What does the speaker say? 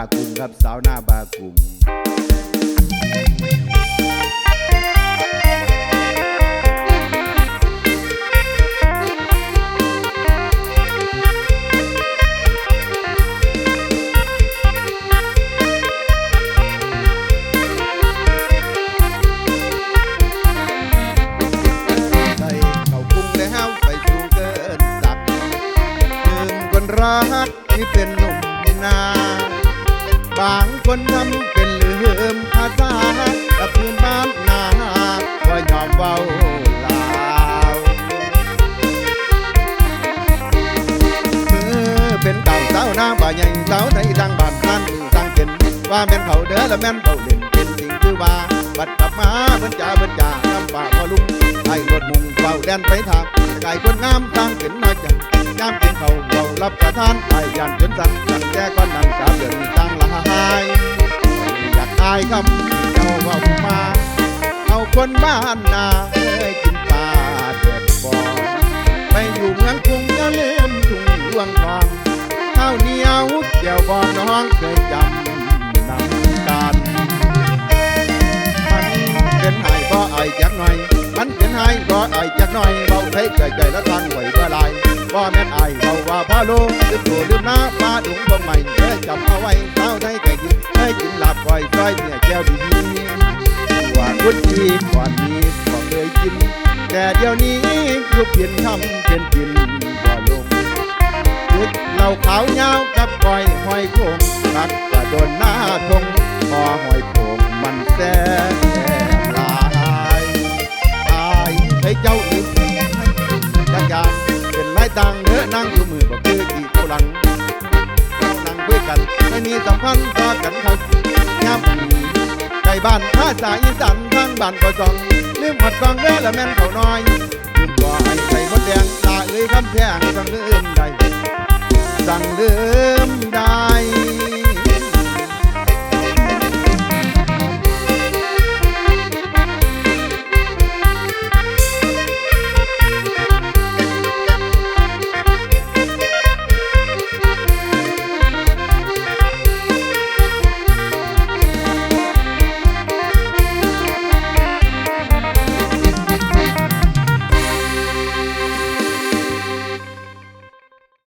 ากุมครับสาวหน้าบากุมใส่เขากรุงแล้วไปสูงเกินสักลืมคนรักที่เป็นหนุ่มนา บางคนทำเป็นลืมภาษากับพื้นบ้านนาว่ายอมเว้าลาวเมื่อเป็นเต่าเต้าหน้าบ่าใหญ่เต้าในดังบ้านท่านตังเป็นว่าแม่นเขาเด้อและแม่นเขาเล่นเป็นสิ่งคือว่าบัดกลับมาเพิ่นจ่าเพิ่นจ่าน้ำป่าพอลุงไอ้รถมุงเฝ้าแดนไปทางไก่คนงามตั้งเป็นน้อยจังยามเป็นเขาเฝ้ารับประทาน คำเจ้าเว่ามา เอาคนบ้านนาเอ้ยกินปลาแดกบอไปอยู่เมืองกรุงก็ลืมทุ่งหลวงทองข้าวเหนียวเกี่ยวบอน้องเคยจำนำการมันเป็นไห้บ่ไอจักหน่อย มันเป็นไห้บ่ไอจักหน่อยเบาไทยใจใจละทางไหวบ่ลายบ่แม่นไอเบาว่าพ่อลูกลืมตัวลืมน้าปลาดุงบ่ใหม่เอ้ยจำเอาไว้เช้าไทยแต่กินให้กินหลับ ก่อยซอยเนี่ยแก้วดีๆว่าคุณดีก่อนนี้ก็เคยกิน แต่เดี๋ยวนี้ยุบเปลี่ยนทำเป็นกินบ่ลงจุดเหล่าขาวยาวกับก้อยหอยโขงรักกระโดนหน้าทงพอหอยโขงมันแซ่บหลายอายให้เจ้าอีกจักยางเป็นไรต่างเนื้อนั่งอยู่มือก็คือที่เท่าหลังนั่งคุยกันไม่มีสัมพันธ์ต่อกันเขา บ้านภาษาอีสานทางบ้านก็จองลืมหมดกองเด้อละแม่นเขาน้อยบ่ให้ใส่มดแดงตาเลยคำแพงสังลืมใดสั่งเลื